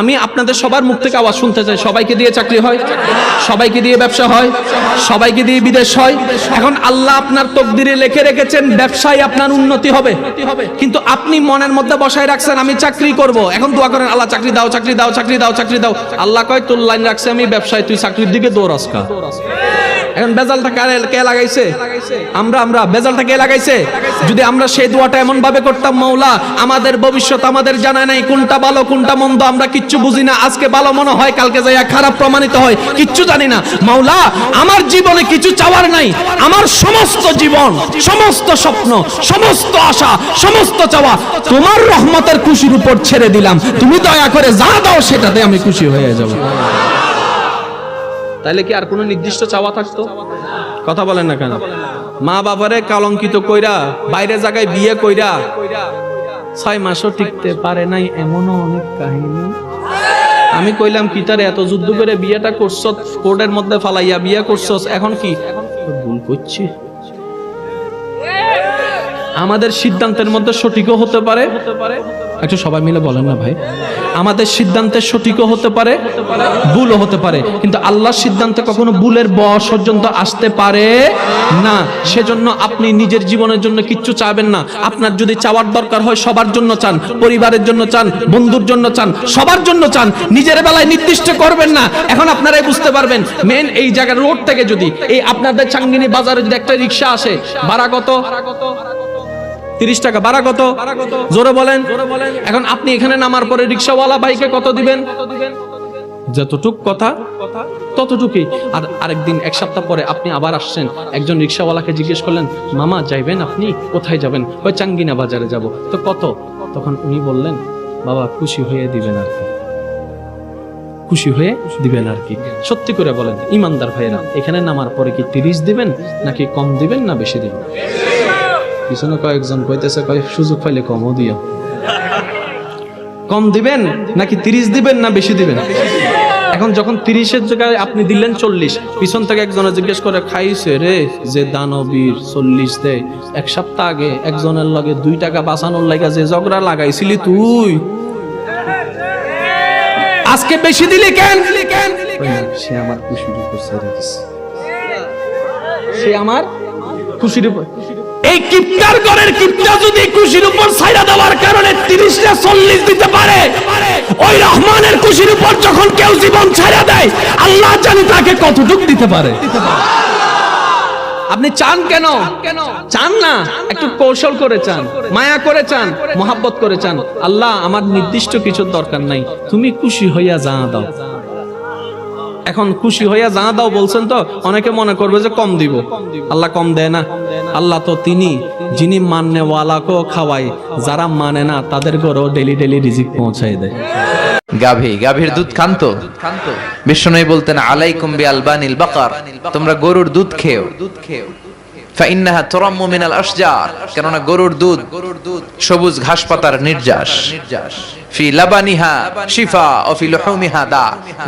আমি আপনাদের সবার মুখ থেকে আওয়াজ শুনতে চাই। সবাইকে দিয়ে চাকরি হয়, সবাইকে দিয়ে ব্যবসা হয়, সবাইকে দিয়ে বিদেশ হয়। এখন আল্লাহ আপনার তকদিরে লিখে রেখেছেন, ব্যবসায় আপনার উন্নতি হবে। কিন্তু আপনি মনের মধ্যে বসায় রাখছেন, আমি চাকরি করব। এখন দোয়া করেন, আল্লাহ চাকরি দাও চাকরি দাও চাকরি দাও চাকরি দাও। আল্লাহ কয়, তোর লাইন রাখছে আমি ব্যবসায়, তুই চাকরির দিকে দৌড়াস কা। এখন বেজালটা কে লাগাইছে? আমরা আমরা। বেজালটা কে লাগাইছে? যদি আমরা সেই দোয়াটা এমন ভাবে করতাম মৌলা আমাদের ভবিষ্যৎ আমাদের জানা নাই, কোনটা ভালো, কোনটা মন্দ, আমরা কিচ্ছু বুঝি না। আজকে ভালো মনে হয়, কালকে যাইয়া খারাপ প্রমাণিত হয়, কিচ্ছু জানি না। মাওলা, আমার জীবনে কিছু চাওয়ার নাই। আমার সমস্ত জীবন, সমস্ত স্বপ্ন, সমস্ত আশা, সমস্ত চাওয়া তোমার রহমতের খুশির উপর ছেড়ে দিলাম। তুমি দয়া করে যা দাও, সেটাতে আমি খুশি হয়ে যাব। তাইলে কি আর কোনো নির্দিষ্ট চাওয়া থাকতো? কথা বলেন না কেন। মা বাবারে কালঙ্কিত কইরা বাইরে জায়গায় বিয়ে কইরা ছয় মাসও টিকতে পারে নাই এমনও অনেক কাহিনী। আমি কইলাম কি তার এত যুদ্ধ করে বিয়েটা করছ কোর্টের মধ্যে ফালাইয়া বিয়ে করছস? এখন কি? ভুল করছি। আমাদের সিদ্ধান্তের মধ্যে সঠিকও হতে পারে। একটু সবাই মিলে বলেন না ভাই। আমাদের সিদ্ধান্তের সঠিকও হতে পারে, ভুলও হতে পারে। কিন্তু আল্লাহর সিদ্ধান্তে কখনো ভুলের ব পর্যন্ত আসতে পারে না। সেজন্য আপনি নিজের জীবনের জন্য কিচ্ছু চাবেন না। আপনার যদি চাওয়ার দরকার হয়, সবার জন্য চান, পরিবারের জন্য চান, বন্ধুর জন্য চান, সবার জন্য চান, নিজের বেলায় নির্দিষ্ট করবেন না। এখন আপনারাই বুঝতে পারবেন মেন এই জায়গার রোড থেকে যদি এই আপনাদের চাঙ্গিনী বাজারে যদি একটা রিক্সা আসে কত তিরিশ টাকা। ভাড়া কত? জোরে বলেন। এখন আপনি এখানে নামার পরে রিক্সাওয়ালা ভাইকে কত দিবেন? যতটুক কথা, ততটুকুই। আর আরেকদিন, এক সপ্তাহ পরে আপনি আবার আসছেন। একজন রিক্সাওয়ালাকে জিজ্ঞেস করলেন, মামা, যাইবেন আপনি? কোথায় যাবেন? ওই চাঙ্গিনা বাজারে যাব। তো কত? তখন উনি বললেন, বাবা, খুশি হয়ে দিবেন আর কি। খুশি হয়ে দিবেন আর কি। সত্যি করে বলেন, ইমানদার ভাইয়েরা, এখানে নামার পরে কি তিরিশ দিবেন, নাকি কম দিবেন না বেশি দিবেন? পিছনে কয়েকজন কইতেছে কয় সুযোগ পাইলে কমও দিও কম দিবেন নাকি তিরিশ দিবেন না বেশি দিবেন? এখন যখন তিরিশের জায়গায় আপনি দিলেন চল্লিশ পিছন থেকে একজনে জিজ্ঞেস করে খাইছে রে যে দানবীর চল্লিশ দেয় এক সপ্তাহ আগে একজনের লগে দুই টাকা বাঁচানোর লাগা যে ঝগড়া লাগাইছিলি তুই? আজকে বেশি দিলি কেন? সে আমার খুশির উপর ছেড়ে দিছে। সে আমার খুশির উপর এই কিপ্টার গড়ের কিপ্টা যদি খুশির উপর ছাইরা দেওয়ার কারণে তিরিশটা চল্লিশ দিতে পারে, ওই রহমানের খুশির উপর যখন কেউ জীবন ছাইরা দেয়, আল্লাহ জানি তাকে কতটুক দিতে পারে। আপনি চান কেন? চান না? একটু কৌশল করে চান, মায়া করে চান, মোহাব্বত করে চান। আল্লাহ, আমার নির্দিষ্ট কিছুর দরকার নাই। তুমি খুশি হইয়া যা দাও। এখন খুশি হইয়া যা দাও বলছেন তো? অনেকে মনে করবে যে কম দিব। আল্লাহ কম দেয় না। আল্লাহ তো তিনি, যিনি মাননে ওয়ালাকেও খাওয়ায়, যারা মানে না, তাদের ঘরেও ডেলি ডেলি রিজিক পৌঁছাই দেয়। গাভী, গাভীর দুধ খান্ত বিষ্ণু বলতেন, আলাইকুম বি আলবানিল বাকার। তোমরা গরুর দুধ খেও। দুধ খেও গরুর দুধ সবুজ ঘাস পাতার নির্যাস।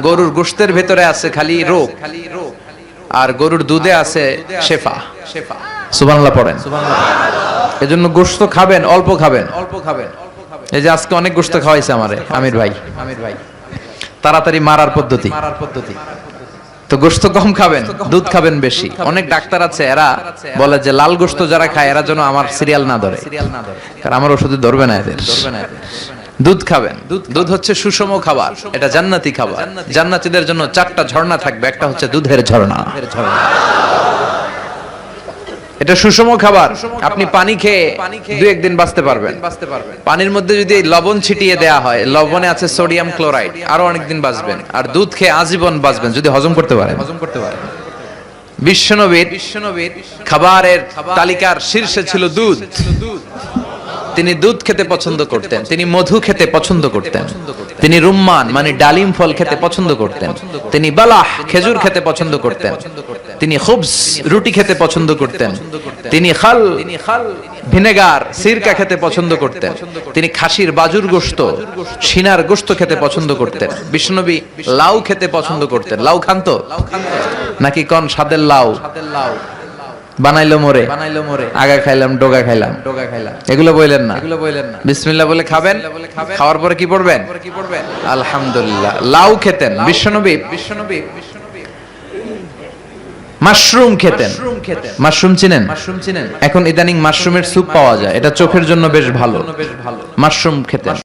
গরুর গোশতের ভেতরে আছে খালি রোগ। আর গরুর দুধে আছে শেফা। শেফা। পড়েন। এজন্য গোশত খাবেন অল্প খাবেন। অল্প খাবেন। এই যে আজকে অনেক গোস্ত খাওয়াইছে আমারে আমির ভাই। আমির ভাই। তাড়াতাড়ি মারার পদ্ধতি। মারার পদ্ধতি। তো গোস্ত কম খাবেন দুধ খাবেন বেশি। অনেক ডাক্তার আছে এরা বলে যে লাল গোস্ত যারা খায় এরা যেন আমার সিরিয়াল না ধরে। সিরিয়াল না ধরে। কারণ আমার ওষুধে ধরবে না এদের। ধরবে না দুধ খাবেন। দুধ হচ্ছে সুষম খাবার। এটা জান্নাতি খাবার। জান্নাতীদের জন্য চারটা ঝর্ণা থাকবে। একটা হচ্ছে দুধের ঝর্ণা। এটা সুষম খাবার। আপনি পানি খেয়ে দু একদিন বাঁচতে পারবেন। পানির মধ্যে যদি লবণ ছিটিয়ে দেয়া হয়, লবণে আছে সোডিয়াম ক্লোরাইড। আরও অনেকদিন বাঁচবেন। আর দুধ খেয়ে আজীবন বাঁচবেন, যদি হজম করতে পারেন। হজম করতে পারেন বিশ্বনবীর বিশ্বনবীর খাবারের তালিকার শীর্ষে ছিল দুধ দুধ। তিনি দুধ খেতে পছন্দ করতেন তিনি মধু খেতে পছন্দ করতেন তিনি রুম্মান মানে ডালিম ফল খেতে পছন্দ করতেন তিনি বালাহ খেজুর খেতে পছন্দ করতেন তিনি খুবস রুটি খেতে পছন্দ করতেন তিনি খাল ভিনেগার সিরকা খেতে পছন্দ করতেন তিনি খাসির বাজুর গোস্ত সিনার গোস্ত খেতে পছন্দ করতেন বিষ্ণনবী লাউ খেতে পছন্দ করতেন লাউ খান তো? নাকি কন সাদের লাউ। বানাইলো মোরে। বানাইলো মোরে। আগা খাইলাম ডোগা খাইলাম। ডোগা খাইলাম। এগুলো বললেন না? এগুলো বললেন না। বিসমিল্লাহ বলে খাবেন? খাওয়ার পরে কি পড়বেন? কি পড়বেন? আলহামদুলিল্লাহ। লাউ খেতেন বিশ্বনবী। বিশ্বনবী। মাশরুম খেতেন। মাশরুম চিনেন? মাশরুম চিনেন। এখন ইদানিং মাশরুমের স্যুপ পাওয়া যায়। এটা চোখের জন্য বেশ ভালো। বেশ ভালো। মাশরুম খেতেন।